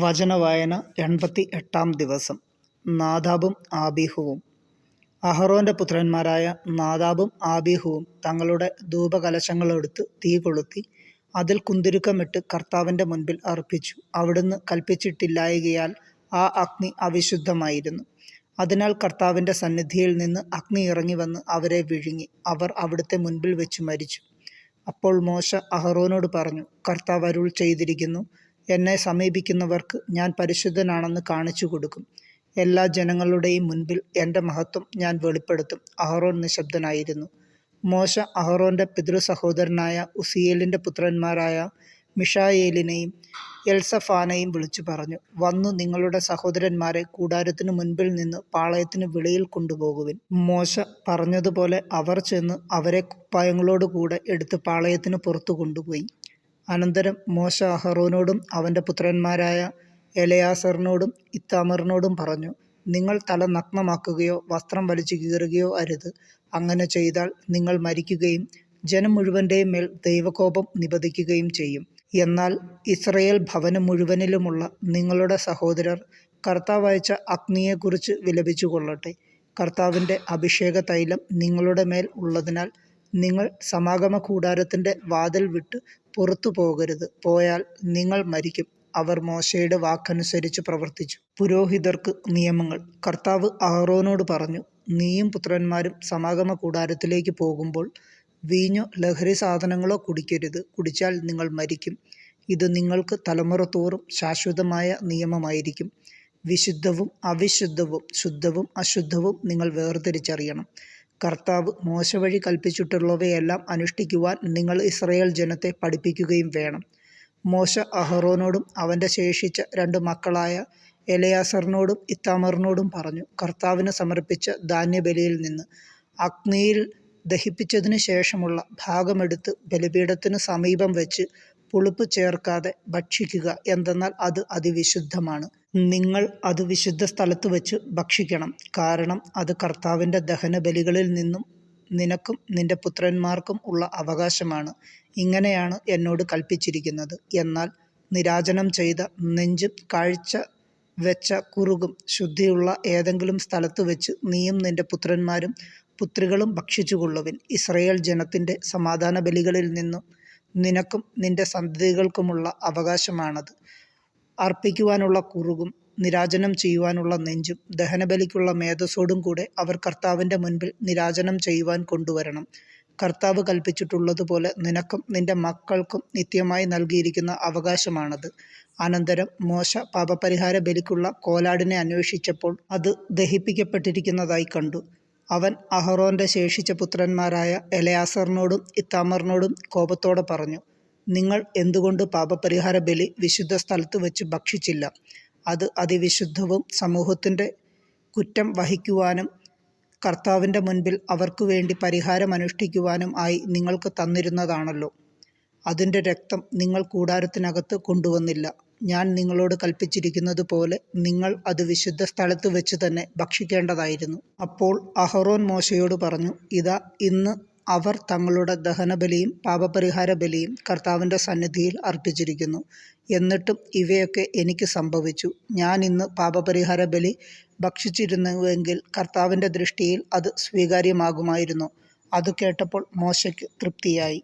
വചനവായന എൺപത്തി എട്ടാം ദിവസം. നാദാബും ആബിഹുവും. അഹറോന്റെ പുത്രന്മാരായ നാദാബും ആബിഹുവും തങ്ങളുടെ ധൂപകലശങ്ങളെടുത്ത് തീ കൊളുത്തി അതിൽ കുന്തിരുക്കമിട്ട് കർത്താവിന്റെ മുൻപിൽ അർപ്പിച്ചു. അവിടുന്ന് കൽപ്പിച്ചിട്ടില്ലായകയാൽ ആ അഗ്നി അവിശുദ്ധമായിരുന്നു. അതിനാൽ കർത്താവിന്റെ സന്നിധിയിൽ നിന്ന് അഗ്നി ഇറങ്ങി വന്ന് അവരെ വിഴുങ്ങി. അവർ അവിടുത്തെ മുൻപിൽ വെച്ച് മരിച്ചു. അപ്പോൾ മോശ അഹറോനോട് പറഞ്ഞു കർത്താവ് അരുൾ ചെയ്തിരിക്കുന്നു എന്നെ സമീപിക്കുന്നവർക്ക് ഞാൻ പരിശുദ്ധനാണെന്ന് കാണിച്ചു കൊടുക്കും. എല്ലാ ജനങ്ങളുടെയും മുൻപിൽ എന്റെ മഹത്വം ഞാൻ വെളിപ്പെടുത്തും അഹറോൻ നിശബ്ദനായിരുന്നു. മോശ അഹറോന്റെ പിതൃ സഹോദരനായ ഉസിയേലിന്റെ പുത്രന്മാരായ മിഷായേലിനെയും എൽസഫാനെയും വിളിച്ചു പറഞ്ഞു വന്നു നിങ്ങളുടെ സഹോദരന്മാരെ കൂടാരത്തിനു മുൻപിൽ നിന്ന് പാളയത്തിന് വെളിയിൽ കൊണ്ടുപോകുവിൻ. മോശ പറഞ്ഞതുപോലെ അവർ ചെന്ന് അവരെ കുപ്പായങ്ങളോടുകൂടെ എടുത്ത് പാളയത്തിന് പുറത്തു കൊണ്ടുപോയി. അനന്തരം മോശ അഹറോനോടും അവന്റെ പുത്രന്മാരായ എലയാസറിനോടും ഇത്താമറിനോടും പറഞ്ഞു നിങ്ങൾ തല നഗ്നമാക്കുകയോ വസ്ത്രം വലിച്ചു കീറുകയോ അരുത്. അങ്ങനെ ചെയ്താൽ നിങ്ങൾ മരിക്കുകയും ജനം മുഴുവന്റെയും മേൽ ദൈവകോപം നിപതിക്കുകയും ചെയ്യും. എന്നാൽ ഇസ്രയേൽ ഭവനം മുഴുവനിലുമുള്ള നിങ്ങളുടെ സഹോദരർ കർത്താവ് അയച്ച അഗ്നിയെക്കുറിച്ച് വിലപിച്ചു കൊള്ളട്ടെ കർത്താവിന്റെ അഭിഷേക തൈലം നിങ്ങളുടെ മേൽ ഉള്ളതിനാൽ നിങ്ങൾ സമാഗമ കൂടാരത്തിന്റെ വാതിൽ വിട്ട് പുറത്തു പോകരുത്. പോയാൽ നിങ്ങൾ മരിക്കും. അവർ മോശയുടെ വാക്കനുസരിച്ച് പ്രവർത്തിച്ചു. പുരോഹിതർക്ക് നിയമങ്ങൾ. കർത്താവ് അഹറോനോട് പറഞ്ഞു നീയും പുത്രന്മാരും സമാഗമ കൂടാരത്തിലേക്ക് പോകുമ്പോൾ വീഞ്ഞോ ലഹരി സാധനങ്ങളോ കുടിക്കരുത്. കുടിച്ചാൽ നിങ്ങൾ മരിക്കും. ഇത് നിങ്ങൾക്ക് തലമുറ തോറും ശാശ്വതമായ നിയമമായിരിക്കും. വിശുദ്ധവും അവിശുദ്ധവും ശുദ്ധവും അശുദ്ധവും നിങ്ങൾ വേർതിരിച്ചറിയണം. കർത്താവ് മോശ വഴി കൽപ്പിച്ചിട്ടുള്ളവയെല്ലാം അനുഷ്ഠിക്കുവാൻ നിങ്ങൾ ഇസ്രയേൽ ജനത്തെ പഠിപ്പിക്കുകയും വേണം. മോശ അഹറോനോടും അവന്റെ ശേഷിച്ച രണ്ട് മക്കളായ എലയാസറിനോടും ഇത്താമറിനോടും പറഞ്ഞു കർത്താവിന് സമർപ്പിച്ച ധാന്യബലിയിൽ നിന്ന് അഗ്നിയിൽ ദഹിപ്പിച്ചതിന് ശേഷമുള്ള ഭാഗമെടുത്ത് ബലിപീഠത്തിന് സമീപം വെച്ച് പുളിപ്പ് ചേർക്കാതെ ഭക്ഷിക്കുക എന്തെന്നാൽ അത് അതിവിശുദ്ധമാണ്. നിങ്ങൾ അത് വിശുദ്ധ സ്ഥലത്ത് വെച്ച് ഭക്ഷിക്കണം. കാരണം അത് കർത്താവിന്റെ ദഹനബലികളിൽ നിന്നും നിനക്കും നിന്റെ പുത്രന്മാർക്കും ഉള്ള അവകാശമാണ്. ഇങ്ങനെയാണ് എന്നോട് കൽപ്പിച്ചിരിക്കുന്നത്. എന്നാൽ നിരാജനം ചെയ്ത നെഞ്ചും കാഴ്ച വെച്ച കുറുകും ശുദ്ധിയുള്ള ഏതെങ്കിലും സ്ഥലത്ത് വെച്ച് നീയും നിന്റെ പുത്രന്മാരും പുത്രികളും ഭക്ഷിച്ചുകൊള്ളുവിൻ. ഇസ്രയേൽ ജനത്തിന്റെ സമാധാന ബലികളിൽ നിന്നും നിനക്കും നിന്റെ സന്തതികൾക്കുമുള്ള അവകാശമാണത്. അർപ്പിക്കുവാനുള്ള കുറുകും നിരാജനം ചെയ്യുവാനുള്ള നെഞ്ചും ദഹനബലിക്കുള്ള മേധസ്സോടും കൂടെ അവർ കർത്താവിന്റെ മുൻപിൽ നിരാജനം ചെയ്യുവാൻ കൊണ്ടുവരണം. കർത്താവ് കൽപ്പിച്ചിട്ടുള്ളതുപോലെ നിനക്കും നിന്റെ മക്കൾക്കും നിത്യമായി നൽകിയിരിക്കുന്ന അവകാശമാണത്. അനന്തരം മോശ പാപപരിഹാര ബലിക്കുള്ള കോലാടിനെ അന്വേഷിച്ചപ്പോൾ അത് ദഹിപ്പിക്കപ്പെട്ടിരിക്കുന്നതായി കണ്ടു. അവൻ അഹ്റോന്റെ ശേഷിച്ച പുത്രന്മാരായ എലയാസറിനോടും ഇത്താമറിനോടും കോപത്തോടെ പറഞ്ഞു നിങ്ങൾ എന്തുകൊണ്ട് പാപപരിഹാര ബലി വിശുദ്ധ സ്ഥലത്ത് വെച്ച് ഭക്ഷിച്ചില്ല? അത് അതിവിശുദ്ധവും സമൂഹത്തിന്റെ കുറ്റം വഹിക്കുവാനും കർത്താവിന്റെ മുൻപിൽ അവർക്ക് വേണ്ടി പരിഹാരം അനുഷ്ഠിക്കുവാനും ആയി നിങ്ങൾക്ക് തന്നിരുന്നതാണല്ലോ. അതിന്റെ രക്തം നിങ്ങൾ കൂടാരത്തിനകത്ത് കൊണ്ടുവന്നില്ല. ഞാൻ നിങ്ങളോട് കൽപ്പിച്ചിരിക്കുന്നത് പോലെ നിങ്ങൾ അത് വിശുദ്ധ സ്ഥലത്ത് വെച്ച് തന്നെ ഭക്ഷിക്കേണ്ടതായിരുന്നു. അപ്പോൾ അഹറോൻ മോശയോട് പറഞ്ഞു ഇതാ ഇന്ന് അവർ തങ്ങളുടെ ദഹനബലിയും പാപപരിഹാര ബലിയും കർത്താവിന്റെ സന്നിധിയിൽ അർപ്പിച്ചിരിക്കുന്നു. എന്നിട്ടും ഇവയൊക്കെ എനിക്ക് സംഭവിച്ചു. ഞാൻ ഇന്ന് പാപപരിഹാര ബലി ഭക്ഷിച്ചിരുന്നുവെങ്കിൽ കർത്താവിന്റെ ദൃഷ്ടിയിൽ അത് സ്വീകാര്യമാകുമായിരുന്നു. അത് കേട്ടപ്പോൾ മോശയ്ക്ക് തൃപ്തിയായി.